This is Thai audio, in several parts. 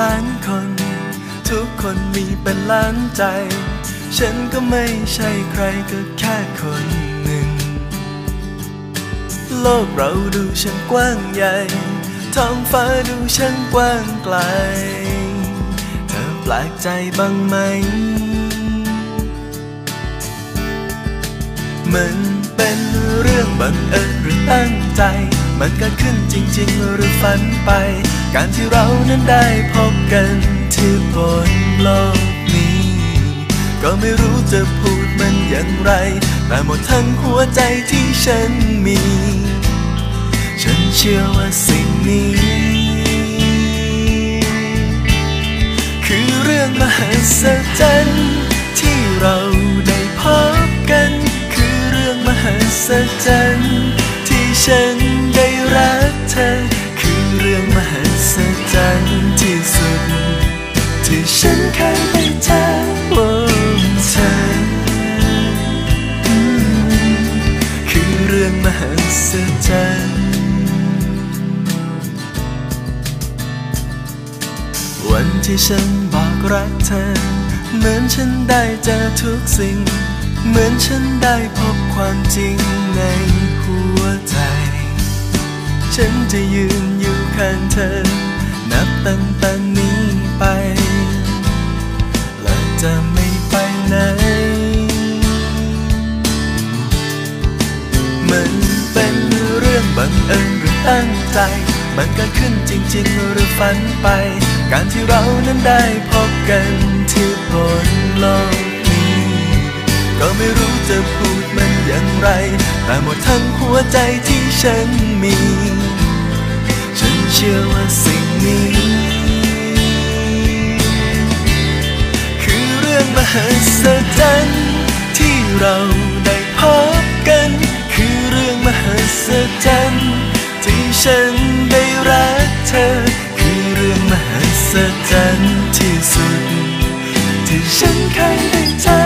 ล้านคน ทุกคนมีเป็นล้านใจ ฉันก็ไม่ใช่ใครก็แค่คนหนึ่ง โลกเราดูช่างกว้างใหญ่ ท้องฟ้าดูช่างกว้างไกล เธอแปลกใจบ้างไหม มันเป็นเรื่องบังเอิญหรือตั้งใจ มันเกิดขึ้นจริง ๆ หรือฝันไป การที่เรานั้นได้พบกันที่บนโลกนี้ ก็ไม่รู้จะพูดมันอย่างไร แต่หมดทั้งหัวใจที่ฉันมี ฉันเชื่อว่าสิ่งนี้ คือเรื่องมหัศจรรย์ ศจที่สุด ที่ฉันเคยได้เจอโอ้เธอคือเรื่องมหัศจรรย์วันที่ฉันบอกรักเธอ เหมือนฉันได้เจอทุกสิ่ง เหมือนฉันได้พบความจริงในหัวใจ ฉันจะยืนอยู่ข้างเธอ ตั้งแต่นี้ไป และจะไม่ไปไหน มันเป็นเรื่องบังเอิญหรือตั้งใจ มันเกิดขึ้นจริง ๆ หรือฝันไป การที่เรานั้นได้พบกันที่บนโลกนี้ ก็ไม่รู้จะพูดมันอย่างไร แต่หมดทั้งหัวใจที่ฉันมี ฉันเชื่อว่าสิ่ง ศจรรย์ที่ฉันได้รักเธอ คือเรื่องมหัศจรรย์ที่สุด ที่ฉันเคยได้เจอ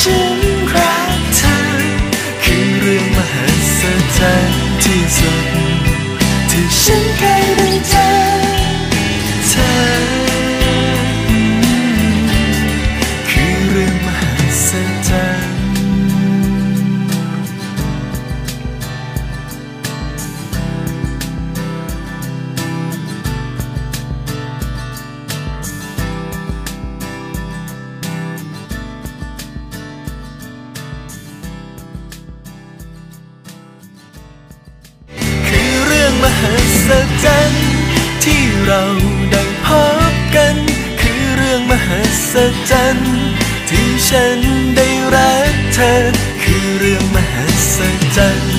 ฉันรัก ศจรรย์ที่เราได้พบกัน คือเรื่องมหัศจรรย์ที่ฉันได้รักเธอ คือเรื่องมหัศจรรย์